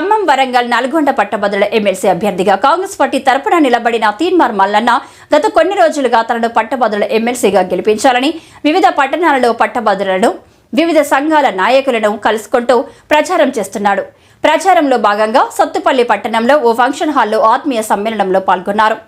ఖమ్మం వరంగల్ నల్గొండ పట్టభద్రుల ఎమ్మెల్సీ అభ్యర్థిగా కాంగ్రెస్ పార్టీ తరపున నిలబడిన తీన్మార్ మల్లన్న గత కొన్ని రోజులుగా తనను పట్టభద్రుల ఎమ్మెల్సీగా గెలిపించాలని వివిధ పట్టణాలలో పట్టభద్రులను వివిధ సంఘాల నాయకులను కలుసుకుంటూ ప్రచారం చేస్తున్నాడు. ప్రచారంలో భాగంగా సత్తుపల్లి పట్టణంలో ఓ ఫంక్షన్ హాల్లో ఆత్మీయ సమ్మేళనంలో పాల్గొన్నారు.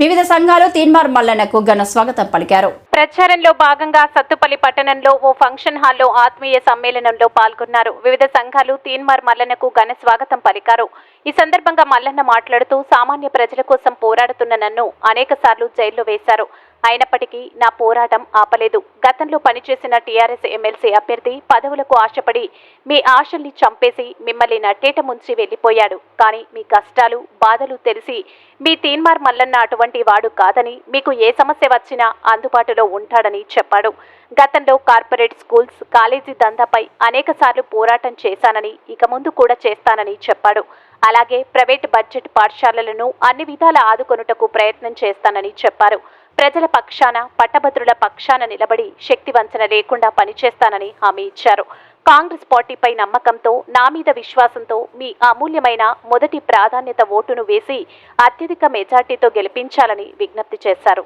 వివిధ సంఘాలు తీన్మార్ మల్లన్నకు ఘన స్వాగతం పలికారు. ప్రచారంలో భాగంగా సత్తుపల్లి పట్టణంలో ఓ ఫంక్షన్ హాల్లో ఆత్మీయ సమ్మేళనంలో పాల్గొన్నారు. వివిధ సంఘాలు తీన్మార్ మల్లన్నకు ఘన స్వాగతం పలికారు. ఈ సందర్భంగా మల్లన్న మాట్లాడుతూ సామాన్య ప్రజల కోసం పోరాడుతున్న నన్ను అనేక జైల్లో వేశారు. అయినప్పటికీ నా పోరాటం ఆపలేదు. గతంలో పనిచేసిన టీఆర్ఎస్ ఎమ్మెల్సీ అభ్యర్థి పదవులకు ఆశపడి మీ ఆశల్ని చంపేసి మిమ్మల్ని నట్టేట ముంచి వెళ్ళిపోయాడు కానీ మీ కష్టాలు బాధలు తెలిసి మీ తీన్మార్ మల్లన్న అటువంటి వాడు కాదని మీకు ఏ సమస్య వచ్చినా అందుబాటులో ఉంటాడని చెప్పాడు. గతంలో కార్పొరేట్ స్కూల్స్ కాలేజీ దందాపై అనేకసార్లు పోరాటం చేశానని ఇక ముందు కూడా చేస్తానని చెప్పాడు. అలాగే ప్రైవేట్ బడ్జెట్ పాఠశాలలను అన్ని విధాల ఆదుకొనుటకు ప్రయత్నం చేస్తానని చెప్పారు. ప్రజల పక్షాన పట్టభద్రుల పక్షాన నిలబడి శక్తి వంచన లేకుండా పనిచేస్తానని హామీ ఇచ్చారు. కాంగ్రెస్ పార్టీపై నమ్మకంతో నా మీద విశ్వాసంతో మీ అమూల్యమైన మొదటి ప్రాధాన్యత ఓటును వేసి అత్యధిక మెజార్టీతో గెలిపించాలని విజ్ఞప్తి చేశారు.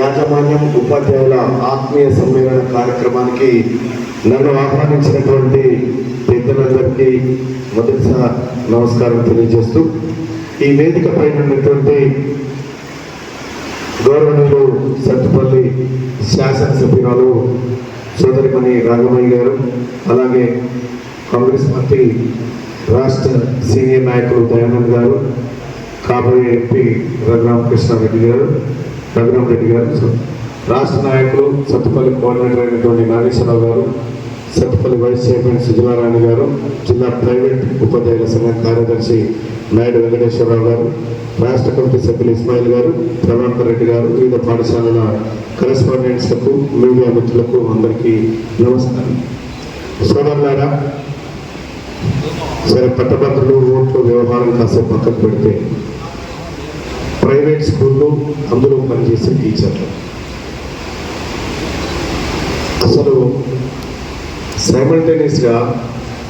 యాజమాన్యం ఉపాధ్యాయుల ఆత్మీయ సమ్మేళన కార్యక్రమానికి నన్ను ఆహ్వానించినటువంటి పెద్దలందరికీ మొదటిసారి నమస్కారం తెలియజేస్తూ ఈ వేదిక పైన ఉన్నటువంటి గౌరవనీయులు సత్తుపల్లి శాసనసభ్యురాలు సోదరిమణి రాఘవయ్య గారు అలాగే కాంగ్రెస్ పార్టీ రాష్ట్ర సీనియర్ నాయకులు దయానంద్ గారు కాబోయే ఎంపీ రఘురామకృష్ణారెడ్డి గారు రఘురామరెడ్డి గారు రాష్ట్ర నాయకులు సత్తుపల్లి కోఆర్డినేటర్ అయినటువంటి నాగేశ్వరరావు గారు సత్తుపల్లి వైస్ చైర్మన్ సుజలారాణి గారు జిల్లా ప్రైవేట్ ఉపాధ్యాయుల సంఘం కార్యదర్శి నాయుడు వెంకటేశ్వరరావు గారు రాష్ట్ర కమిటీ సభ్యులు ఇస్మాయిల్ గారు ప్రభాకర్ రెడ్డి గారు వివిధ పాఠశాలల కరెస్పాండెంట్స్లకు మీడియా మిత్రులకు అందరికీ నమస్కారం. సోదరులారా సరే పట్టభద్రులు ఓట్లు వ్యవహారం కాసేపు పక్కకు పెడితే ప్రైవేట్ స్కూళ్ళు అందులో పనిచేసే టీచర్లు. అసలు సైమల్టేనియస్గా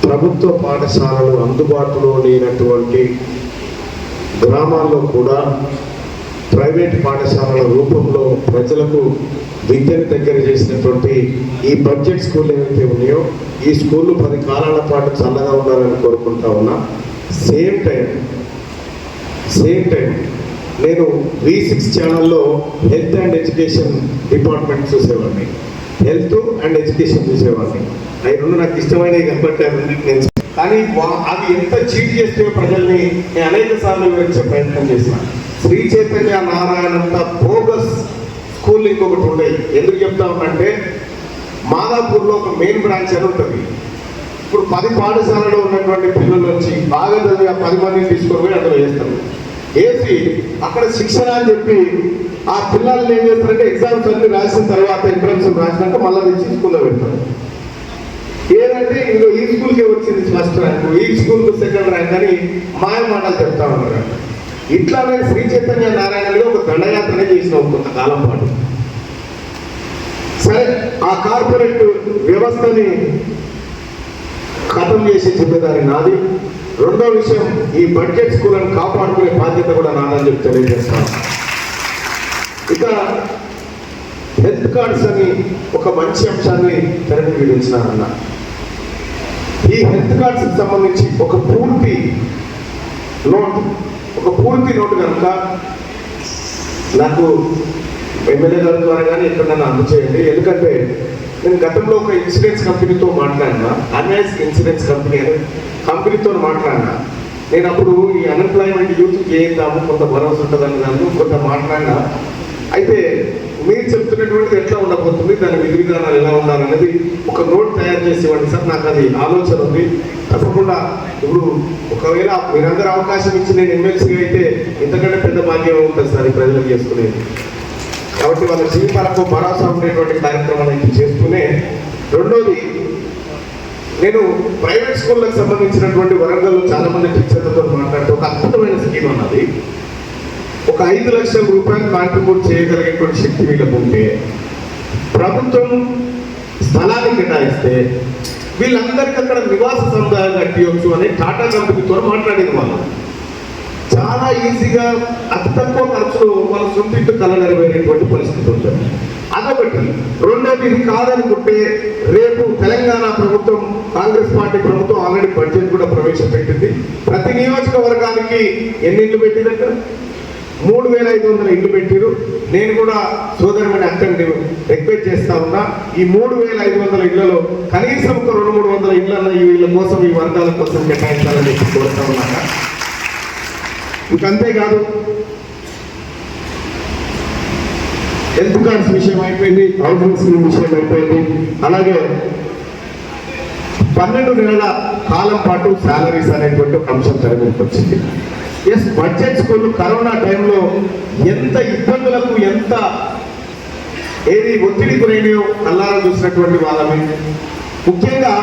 ప్రభుత్వ పాఠశాలలు అందుబాటులో లేనటువంటి గ్రామాల్లో కూడా ప్రైవేట్ పాఠశాలల రూపంలో ప్రజలకు విద్యను దగ్గర చేసినటువంటి ఈ బడ్జెట్ స్కూల్ ఏవైతే ఉన్నాయో ఈ స్కూళ్ళు పది కాలాల పాటు చల్లగా ఉండాలని కోరుకుంటా ఉన్నా సేమ్ టైం సేమ్ టైం నేను వి సిక్స్ ఛానల్లో హెల్త్ అండ్ ఎడ్యుకేషన్ డిపార్ట్మెంట్ చూసేవాడిని. హెల్త్ అండ్ ఎడ్యుకేషన్ చూసేవాడిని. అవి రెండు నాకు ఇష్టమైనవి కాబట్టి నేను కానీ అది ఎంత చీట్ చేస్తే ప్రజల్ని నేను అనేక సార్లు వివరించే ప్రయత్నం చేసిన. శ్రీ చైతన్య నారాయణంత బోగస్ స్కూల్ ఇంకొకటి ఉండేది ఎందుకు చెప్తామంటే మాదాపూర్లో ఒక మెయిన్ బ్రాంచ్ అని ఉంటుంది. ఇప్పుడు పది పాఠశాలలో ఉన్నటువంటి పిల్లలు వచ్చి బాగా చదివి ఆ పది మందిని తీసుకొని పోయి అక్కడ వేస్తారు వేసి అక్కడ శిక్షణ అని చెప్పి ఆ పిల్లల్ని ఏం చేస్తారంటే ఎగ్జామ్స్ అన్ని రాసిన తర్వాత ఎంట్రన్స్ రాసినాక మళ్ళీ తెచ్చి స్కూల్లో పెడతారు ఏదంటే ఇందులో ఈ స్కూల్కే వచ్చింది ఫస్ట్ ర్యాంక్ ఈ స్కూల్కి సెకండ్ ర్యాంక్ అని మాయమాటలు చెప్తా ఉన్నారు. ఇట్లా నేను శ్రీ చైతన్య నారాయణలో ఒక దండయాత్రనే చేసిన కొంతకాలం పాటు. సరే ఆ కార్పొరేట్ వ్యవస్థని ఖతం చేసి జిమ్మేదారి నాది. రెండో విషయం ఈ బడ్జెట్ స్కూళ్ళను కాపాడుకునే బాధ్యత కూడా నాదని చెప్పి తెలియజేస్తాను. ఇక హెల్త్ కార్డ్స్ అని ఒక మంచి అంశాన్ని తెరకు విధించినారన్న ఈ హెల్త్ కార్డ్స్ సంబంధించి ఒక పూర్తి నోట్ ఒక పూర్తి నోటు కనుక నాకు ఎమ్మెల్యే గారి ద్వారా కానీ ఎక్కడైనా అందచేయండి. ఎందుకంటే నేను గతంలో ఒక ఇన్సూరెన్స్ కంపెనీతో మాట్లాడినా అన్యాస్ ఇన్సూరెన్స్ కంపెనీ అనే కంపెనీతో మాట్లాడినా నేను అప్పుడు ఈ అన్ఎంప్లాయ్మెంట్ యూత్ చేద్దాము కొంత భరోసా ఉంటుందని దాన్ని కొంత మాట్లాడినా అయితే మీరు చెప్తున్నటువంటిది ఎట్లా ఉండబోతుంది దాని విధి విధానాలు ఎలా ఉండాలనేది ఒక నోట్ తయారు చేసి ఇవ్వండి సార్. నాకు అది ఆలోచన ఉంది. తప్పకుండా ఇప్పుడు ఒకవేళ మీరందరూ అవకాశం ఇచ్చి నేను ఎమ్మెల్సీ అయితే ఇంతకంటే పెద్ద భాగ్యం ఉంటుంది సార్ ఈ ప్రజలకు చేసుకునేది? కాబట్టి వాళ్ళ జీవితాలకు భరోసా ఉండేటువంటి కార్యక్రమాలు అయితే చేస్తూనే రెండోది నేను ప్రైవేట్ స్కూళ్ళకి సంబంధించినటువంటి వరంగల్లో చాలా మంది టీచర్లతో మాట్లాడుతూ ఒక అద్భుతమైన స్కీమ్ ఉన్నది ఒక ఐదు లక్షల రూపాయలు కాంట్రిబ్యూట్ చేయగలిగేటువంటి శక్తి వీళ్ళకు ఉంటే ప్రభుత్వం స్థలాన్ని కేటాయిస్తే వీళ్ళందరికీ అక్కడ నివాస సముదాయం కట్టియొచ్చు అని టాటా కంపెనీతో మాట్లాడింది వాళ్ళు. చాలా ఈజీగా అతి తక్కువ ఖర్చులో వాళ్ళ సొంత ఇంటి కళ నెరవేరేటువంటి పరిస్థితి ఉంటుంది. అదొకటి. రెండోది ఇది కాదనుకుంటే రేపు తెలంగాణ ప్రభుత్వం కాంగ్రెస్ పార్టీ ప్రభుత్వం ఆల్రెడీ బడ్జెట్ కూడా ప్రవేశపెట్టింది. ప్రతి నియోజకవర్గానికి ఎన్నిళ్ళు ఇళ్ళు మూడు వేల ఐదు వందల ఇల్లు పెట్టిరు. నేను కూడా సోదరుమని అక్కడిని రిక్వెస్ట్ చేస్తా ఉన్నా. ఈ మూడు వేల ఐదు వందల ఇళ్ళలో కనీసం ఒక రెండు మూడు వందల ఇళ్ళలో ఈ వీళ్ళ కోసం ఈ వర్గాల కోసం కేటాయించాలని చెప్పి కోరుతా ఉన్నాక ఇంకంతేకాదు హెల్త్ కార్డ్స్ విషయం అయిపోయింది హౌసింగ్ స్కీమ్ విషయం అయిపోయింది. అలాగే పన్నెండు నెలల కాలం పాటు శాలరీస్ అనేటువంటి ఒక అంశం తెరమీదకి వచ్చింది. ఎస్ బడ్జెట్ స్కూల్ కరోనా టైంలో ఎంత ఇబ్బందులకు ఎంత ఏది ఒత్తిడి గురైనయో కల్లారా చూసినటువంటి వాళ్ళమే. ముఖ్యంగా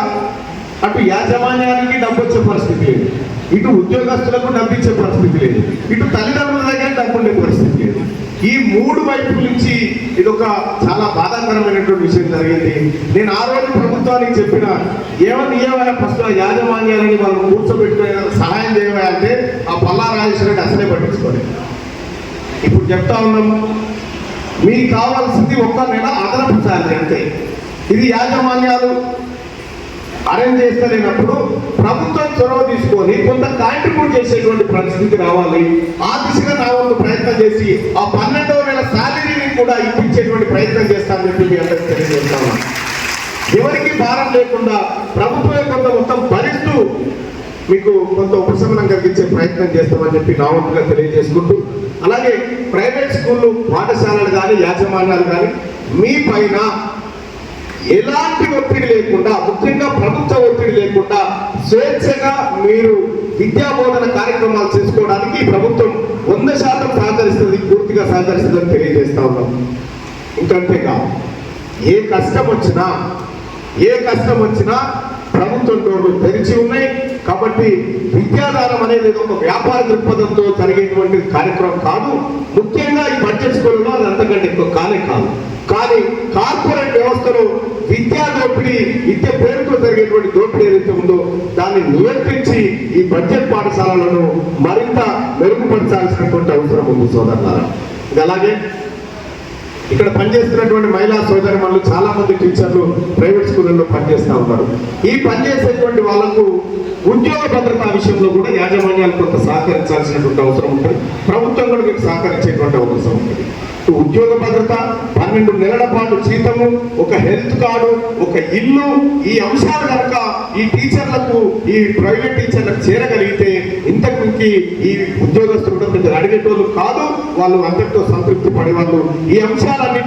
అటు యాజమాన్యానికి డబ్బు వచ్చే పరిస్థితి లేదు. ఇటు ఉద్యోగస్తులకు డబ్బు ఇచ్చే పరిస్థితి లేదు. ఇటు తల్లి దగ్గర డబ్బు ఉండే పరిస్థితి లేదు ఈ మూడు వైపుల నుంచి ఇది ఒక చాలా బాధాకరమైనటువంటి విషయం జరిగింది. నేను ఆ రోజు ప్రభుత్వానికి చెప్పిన ఏమని ఏమైనా ఫస్ట్ యాజమాన్యాలని వాళ్ళు కూర్చోబెట్టుకునే సహాయం చేయవా అంటే ఆ పల్లా రాజేశ్వరుడు అసలే పట్టించుకోలేదు. ఇప్పుడు చెప్తా ఉన్నాం మీకు కావాల్సింది ఒక్క నెల అదనపు శాలరీ అంతే. ఇది యాజమాన్యాలు అరేంజ్ చేస్తలేనప్పుడు ప్రభుత్వం చొరవ తీసుకొని కొంత కాంట్రిబ్యూట్ చేసేటువంటి పరిస్థితి రావాలి. ఆ దిశగా నా వంతు ప్రయత్నం చేసి ఆ పన్నెండవ నెల శాలరీని కూడా ఇప్పించేటువంటి ప్రయత్నం చేస్తామని చెప్పి మీ అందరికీ తెలియజేస్తాను ఎవరికి భారం లేకుండా ప్రభుత్వం కొంత మొత్తం భరిస్తూ మీకు కొంత ఉపశమనం కలిగించే ప్రయత్నం చేస్తామని చెప్పి నా వంతుగా తెలియజేసుకుంటూ అలాగే ప్రైవేట్ స్కూళ్ళు పాఠశాలలు కానీ యాజమాన్యాలు కానీ మీ పైన ఎలాంటి ఒత్తిడి లేకుండా ముఖ్యంగా ప్రభుత్వ ఒత్తిడి లేకుండా స్వేచ్ఛగా మీరు విద్యా బోధన కార్యక్రమాలు చేసుకోవడానికి ప్రభుత్వం వంద శాతం సహకరిస్తుంది పూర్తిగా సహకరిస్తుందని తెలియజేస్తా ఉన్నాం. ఇంకంతేగా ఏ కష్టం వచ్చినా ఏ కష్టం వచ్చినా ప్రభుత్వం డోర్లు తెరిచి ఉన్నాయి. కాబట్టి విద్యాదానం అనేది ఒక వ్యాపార దృక్పథంతో జరిగేటువంటి కార్యక్రమం కాదు. ముఖ్యంగా ఈ బడ్జెట్ స్కూల్లో అది అంతకంటే ఎక్కువ కానే కాదు కానీ కార్పొరేట్ వ్యవస్థలో విద్యా దోపిడీ విద్య పేరుతో దోపిడీ ఏదైతే ఉందో దాన్ని నియంత్రించి ఈ బడ్జెట్ పాఠశాలలను మరింత మెరుగుపరచాల్సినటువంటి అవసరం ఉంది సోదరులారా. ఇది అలాగే ఇక్కడ పనిచేస్తున్నటువంటి మహిళా సోదరి వాళ్ళు చాలా మంది టీచర్లు ప్రైవేట్ స్కూళ్ళల్లో పనిచేస్తూ ఉన్నారు. ఈ పనిచేసేటువంటి వాళ్ళకు ఉద్యోగ భద్రత విషయంలో కూడా యాజమాన్యాలు కొంత సహకరించాల్సినటువంటి అవసరం ఉంటుంది. ప్రభుత్వం కూడా మీకు సహకరించేటువంటి అవసరం ఉంటుంది. ఉద్యోగ భద్రత పన్నెండు నెలల పాటు జీతము ఒక హెల్త్ కార్డు ఒక ఇల్లు ఈ అంశాలు కనుక ఈ టీచర్లకు ఈ ప్రైవేట్ టీచర్లకు చేరగలిగితే ఇంతకు ఈ ఉద్యోగస్తులు కూడా పెద్ద అడిగేటోళ్ళు కాదు వాళ్ళు అందరితో సంతృప్తి పడేవాళ్ళు. ఈ అంశాలన్నింటి